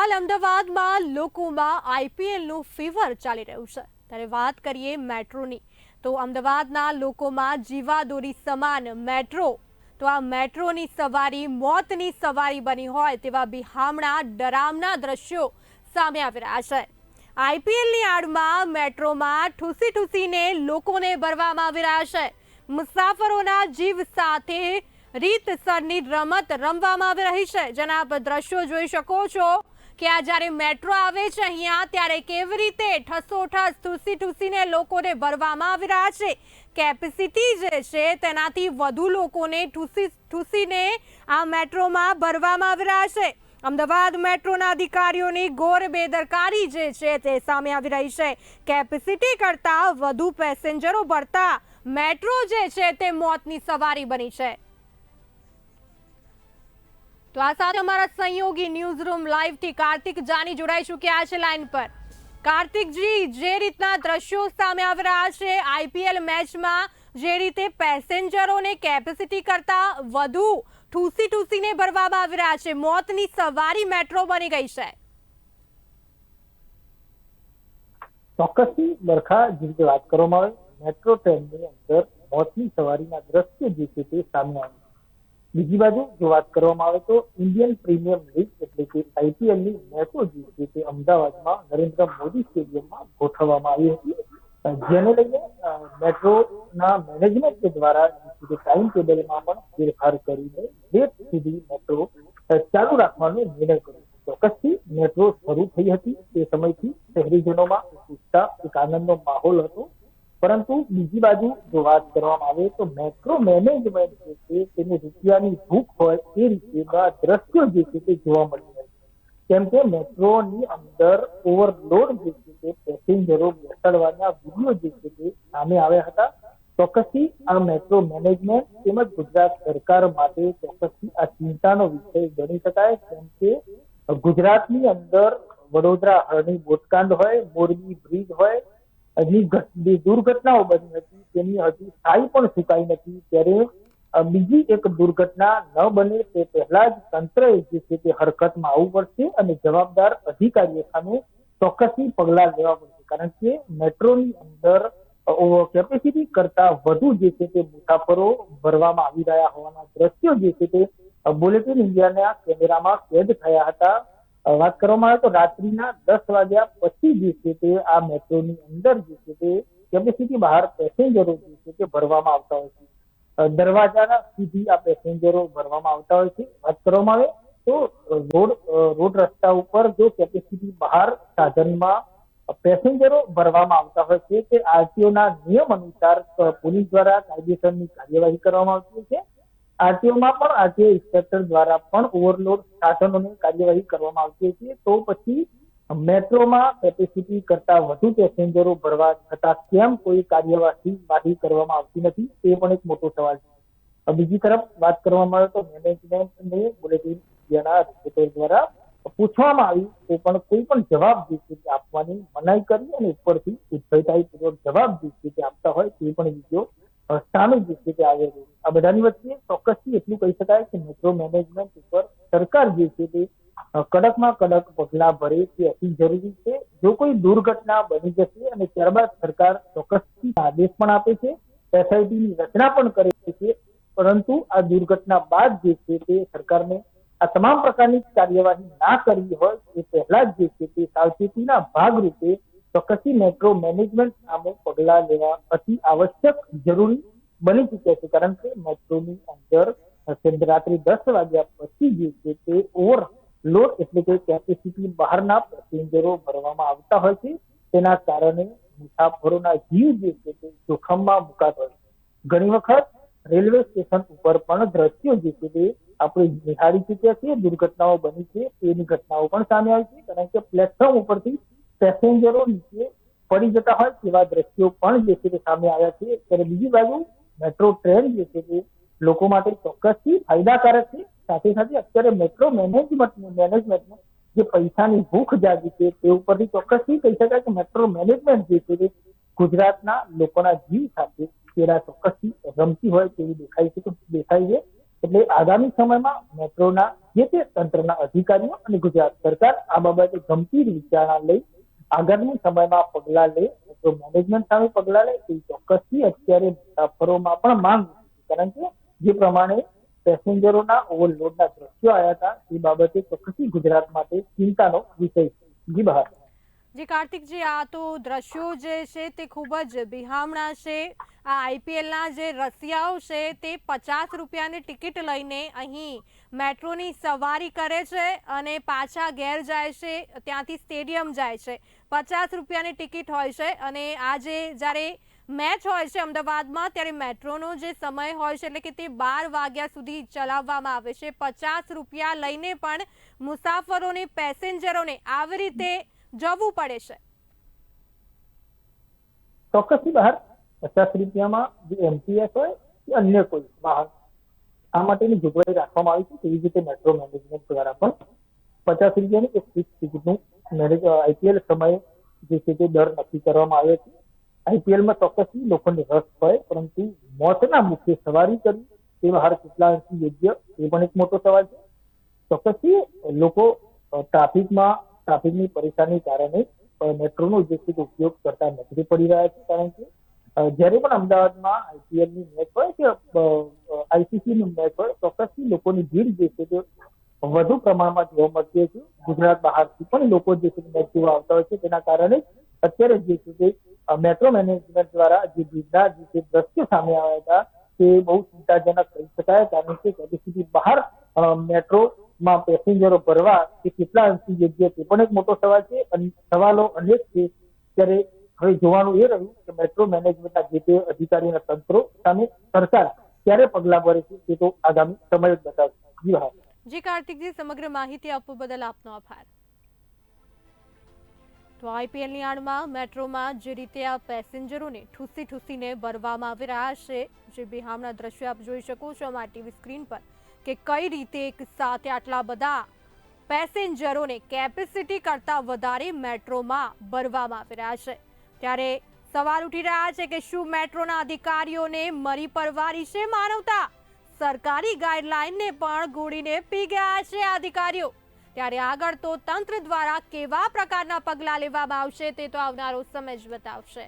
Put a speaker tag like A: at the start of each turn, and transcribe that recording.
A: હાલ અમદાવાદમાં લોકોમાં આઈપીએલનું ફીવર ચાલી રહ્યું છે. ત્યારે વાત કરીએ મેટ્રોની. તો અમદાવાદના લોકોમાં જીવાદોરી સમાન મેટ્રો. તો આ મેટ્રોની સવારી, મોતની સવારી બની હોય તેવા બિહામણા ડરામના દ્રશ્યો સામે આવી રહ્યા છે. આઈપીએલની આડમાં મેટ્રોમાં ઠૂસી ઠૂસીને લોકોને ભરવામાં આવી રહ્યા છે. મુસાફરોના જીવ સાથે રીતસરની રમત રમવામાં આવી રહી છે. જેના આપ દ્રશ્યો જોઈ શકો છો. કે આ જ્યારે મેટ્રો આવે છે અહીંયા, ત્યારે કેવી રીતે ઠસોઠસ ઠૂસી ઠૂસીને લોકોને ભરવામાં આવી રહ્યા છે? કેપેસિટી જે છે, તેનાથી વધુ લોકોને ઠૂસી ઠૂસીને આ મેટ્રોમાં ભરવામાં આવી રહ્યા છે. અમદાવાદ મેટ્રોના અધિકારીઓની ઘોર બેદરકારી જે છે, તે સામે આવી રહી છે. કેપેસિટી કરતાં વધુ પેસેન્જરો ભરતા મેટ્રો જે છે, તે મોતની સવારી બની છે. તો આ સાથે અમારા સંયોગી ન્યૂઝ રૂમ લાઈવથી કાર્તિક જાની જોડાઈ ચૂક્યા છે લાઈન પર. કાર્તિકજી, જે રીતના દ્રશ્યો સામે આવી રહ્યા છે, આઈપીએલ મેચમાં જે રીતે પેસેન્જરોને કેપેસિટી કરતા વધુ ઠૂસી ઠૂસીને ભરવામાં આવી રહ્યા છે. મોતની સવારી મેટ્રો બની ગઈ છે.
B: ચોક્કસથી બરખા, જે વાત કરવામાં આવે, મેટ્રો ટ્રેનની અંદર મોતની સવારીના દ્રશ્ય જે છે તે સામે આવે બીજી બાજુ જો વાત કરવામાં આવે તો ઇન્ડિયન પ્રીમિયમ લીગ એટલે કે આઈપીએલની મેચો જે છે અમદાવાદમાં નરેન્દ્ર મોદી સ્ટેડિયમમાં ગોઠવવામાં આવી હતી. જેને લઈને મેટ્રોના મેનેજમેન્ટ દ્વારા ટાઈમ ટેબલમાં પણ ફેરફાર કરીને ડેટ સુધી મેટ્રો ચાલુ રાખવાનો નિર્ણય કર્યો. ચોક્કસથી મેટ્રો શરૂ થઈ હતી તે સમયથી શહેરીજનોમાં ઉત્સાહ, એક આનંદનો માહોલ હતો. પરંતુ બીજી બાજુ જો વાત કરવામાં આવે તો મેટ્રો મેનેજમેન્ટ જે છે, તેને રૂપિયાની ભૂખ હોય એ રીતેના દ્રશ્યો જે છે તે જોવા મળી રહ્યા છે. કેમ કે મેટ્રોની અંદર ઓવરલોડ જે છે તે પેસેન્જરો બેસાડવાના વીડિયો જે છે તે સામે આવ્યા હતા. ચોક્કસથી આ મેટ્રો મેનેજમેન્ટ તેમજ ગુજરાત સરકાર માટે ચોક્કસથી આ ચિંતાનો વિષય ગણી શકાય. કેમ કે ગુજરાતની અંદર વડોદરા હરણી બોટકાંડ હોય, મોરબી બ્રિજ હોય હજી દુર્ઘટનાઓ બની હતી. તેની હજી સ્થાયી પણ સુકાઈ નથી. ત્યારે બીજી એક દુર્ઘટના ન બને તે પહેલા જ તંત્રએ જે છે તે હરકતમાં આવવું પડશે અને જવાબદાર અધિકારીઓ સામે ચોક્કસથી પગલાં લેવા પડશે. કારણ કે મેટ્રોની અંદર કેપેસિટી કરતા વધુ જે છે તે મુસાફરો ભરવામાં આવી રહ્યા હોવાના દ્રશ્યો જે છે તે બુલેટિન ઇન્ડિયાના કેમેરામાં કેદ થયા હતા. વાત કરવામાં આવે તો રાત્રિના દસ વાગ્યા પછી જે છે તે આ મેટ્રોની અંદર જે છે તે કેપેસિટી બહાર પેસેન્જરો જે છે તે ભરવામાં આવતા હોય છે. દરવાજાના સુધી આ પેસેન્જરો ભરવામાં આવતા હોય છે. વાત કરવામાં આવે તો રોડ રોડ રસ્તા ઉપર જો કેપેસિટી બહાર સાધનમાં પેસેન્જરો ભરવામાં આવતા હોય છે, તે આરટીઓના નિયમ અનુસાર પોલીસ દ્વારા કાયદેસરની કાર્યવાહી કરવામાં આવતી હોય છે. આરટીઓમાં પણ આરટીઓ ઇન્સ્પેક્ટર દ્વારા પણ ઓવરલોડ સાધનોની કાર્યવાહી કરવામાં આવતી હતી. તો પછી મેટ્રોમાં કેપેસિટી કરતા વધુ પેસેન્જરો ભરવા છતાં કેમ કોઈ કાર્યવાહી કરવામાં આવતી નથી તે પણ એક મોટો સવાલ છે. બીજી તરફ વાત કરવામાં આવે તો મેનેજમેન્ટને બુલેટિન દ્વારા પૂછવામાં આવ્યું તો પણ કોઈ પણ જવાબ જે આપવાની મનાઈ કરી અને ઉપરથી ઉદ્ભયતાપૂર્વક જવાબ જે આપતા હોય તે પણ વીડિયો સામે જે છે તે આવે છે આ બધાની વચ્ચે ચોક્કસથી એટલું કહી શકાય કે મેટ્રો મેનેજમેન્ટ ઉપર સરકાર જે છે તે કડકમાં કડક પગલાં ભરે તે અતિ જરૂરી છે. જો કોઈ દુર્ઘટના બની જશે અને ત્યારબાદ સરકાર ચોક્કસથી આદેશ પણ આપે છે એસઆઈટીની રચના પણ કરે છે, પરંતુ આ દુર્ઘટના બાદ જે છે તે સરકારને આ તમામ પ્રકારની કાર્યવાહી ના કરવી હોય એ પહેલા જ જે છે તે સાવચેતીના ભાગરૂપે ચોક્કસથી મેટ્રો મેનેજમેન્ટ સામે પગલા લેવા અતિ આવશ્યક જરૂરી બની ચૂક્યા છે. કારણ કે મેટ્રોની અંદર રાત્રે દસ વાગ્યા પછી જે છે તે ઓવર લોડ એટલે કે કેપેસિટી બહારના પેસેન્જરો ભરવામાં આવતા હોય છે. તેના કારણે મુસાફરોના જીવ જે છે તે જોખમમાં મુકાતો હોય છે. ઘણી વખત રેલવે સ્ટેશન ઉપર પણ દ્રશ્યો જે છે તે આપણે નિહાળી ચૂક્યા છીએ. દુર્ઘટનાઓ બની છે. તેની ઘટનાઓ પણ સામે આવી છે. કારણ કે પ્લેટફોર્મ ઉપરથી પેસેન્જરો નીચે પડી જતા હોય તેવા દ્રશ્યો પણ જે છે તે સામે આવ્યા છે. ત્યારે બીજી બાજુ મેટ્રો ટ્રેન જે છે તે લોકો માટે ચોક્કસથી ફાયદાકારક છે. સાથે સાથે અત્યારે મેટ્રો મેનેજમેન્ટ મેનેજમેન્ટને જે પૈસાની ભૂખ જાગી છે તે ઉપરથી ચોક્કસથી કહી શકાય કે મેટ્રો મેનેજમેન્ટ જે છે તે ગુજરાતના લોકોના જીવ સાથે તેના ચોક્કસથી રમતી હોય તેવી દેખાય છે દેખાય છે. એટલે આગામી સમયમાં મેટ્રોના જે તે તંત્રના અધિકારીઓ અને ગુજરાત સરકાર આ બાબતે ગંભીર વિચારણા લઈ આગામી સમયમાં પગલા લે જો મેનેજમેન્ટ સામે પગલા લે તે ચોક્કસથી અત્યારે મુસાફરોમાં પણ માંગ કારણ કે જે પ્રમાણે પેસેન્જરોના ઓવરલોડના દ્રશ્યો આવ્યા હતા, એ બાબતે ચોક્કસથી ગુજરાત માટે ચિંતાનો વિષય છે. જી બહાર.
A: જી, કાર્તિકજી, આ તો દ્રશ્યો જે છે તે ખૂબ જ બિહામણા છે. આ આઈપીએલના જે રસિયાઓ છે તે પચાસ રૂપિયાની ટિકિટ લઈને અહીં મેટ્રોની સવારી કરે છે અને પાછા ઘેર જાય છે, ત્યાંથી સ્ટેડિયમ જાય છે. પચાસ રૂપિયાની ટિકિટ હોય છે અને આજે જ્યારે મેચ હોય છે અમદાવાદમાં, ત્યારે મેટ્રોનો જે સમય હોય છે એટલે કે તે બાર વાગ્યા સુધી ચલાવવામાં આવે છે. પચાસ રૂપિયા લઈને પણ મુસાફરોને, પેસેન્જરોને આવી રીતે જવું પડે છે.
B: ચોક્કસથી બહાર પચાસ રૂપિયામાં જે એમટીએસ હોય કે અન્ય કોઈ વાહન, આ માટેની જોગવાઈ રાખવામાં આવી છે. તેવી રીતે મેટ્રો મેનેજમેન્ટ દ્વારા પણ પચાસ રૂપિયાની એક ફિક્સ ટિકિટનું મેનેજ આઈપીએલ સમયે જે છે તે દર નક્કી કરવામાં આવે છે. આઈપીએલમાં ચોક્કસથી લોકોને રસ હોય, પરંતુ મોતના મુખ્ય સવારી કરવી, તે બહાર કેટલા અંશે યોગ્ય, એ પણ એક મોટો સવાલ છે. ચોક્કસથી લોકો ટ્રાફિકમાં ટ્રાફિકની પરેશાની કારણે મેટ્રોનો જે છે ઉપયોગ કરતા નજરે પડી રહ્યા છે કારણ કે જ્યારે પણ અમદાવાદમાં આઈપીએલની મેચ હોય કે આઈસીસીની મેચ હોય ચોક્કસથી લોકોની ભીડ જે છે તે વધુ પ્રમાણમાં જોવા મળતી હોય છે. ગુજરાત બહારથી પણ લોકો જે છે મેચ જોવા આવતા હોય છે. તેના કારણે અત્યારે જે છે તે મેટ્રો મેનેજમેન્ટ દ્વારા જે ભીડના જે છે દ્રશ્યો સામે આવ્યા હતા તે બહુ ચિંતાજનક કહી શકાય કારણ કે કેપેસિટી બહાર અ, મેટ્રોમાં પેસેન્જરો ભરવા એ કેટલા અંશે યોગ્ય તે પણ એક મોટો સવાલ છે. સવાલો અનેક છે. ત્યારે હવે જોવાનું એ રહ્યું કે મેટ્રો મેનેજમેન્ટના જે તે અધિકારીના તંત્રો સામે સરકાર ક્યારે પગલાં ભરે છે તે તો આગામી સમય જ બતાવશે. જી હા.
A: જી કાર્તિકજી, સમગ્ર માહિતી આપવા બદલ આપનો આભાર. તો આઈપીએલની આડમાં મેટ્રોમાં જે રીતે આ પેસેન્જરોને ઠૂસી ઠૂસીને ભરવામાં આવી રહ્યા છે, જે બિહામના દ્રશ્યો આપ જોઈ શકો છો અમારા ટીવી સ્ક્રીન પર. કે કઈ રીતે એક સાથે આટલા બધા પેસેન્જરોને કેપેસિટી કરતાં વધારે મેટ્રોમાં ભરવામાં આવી રહ્યા છે? ત્યારે સવાલ ઉઠી રહ્યા છે કે શું મેટ્રોના અધિકારીઓને મરી પરવારી છે માનવતા? સરકારી ગાઈડલાઈનને પણ ગોળીને પી ગયા છે અધિકારીઓ. ત્યારે આગળ તો તંત્ર દ્વારા કેવા પ્રકારના પગલાં લેવામાં આવશે તે તો આવનારો સમય જ બતાવશે.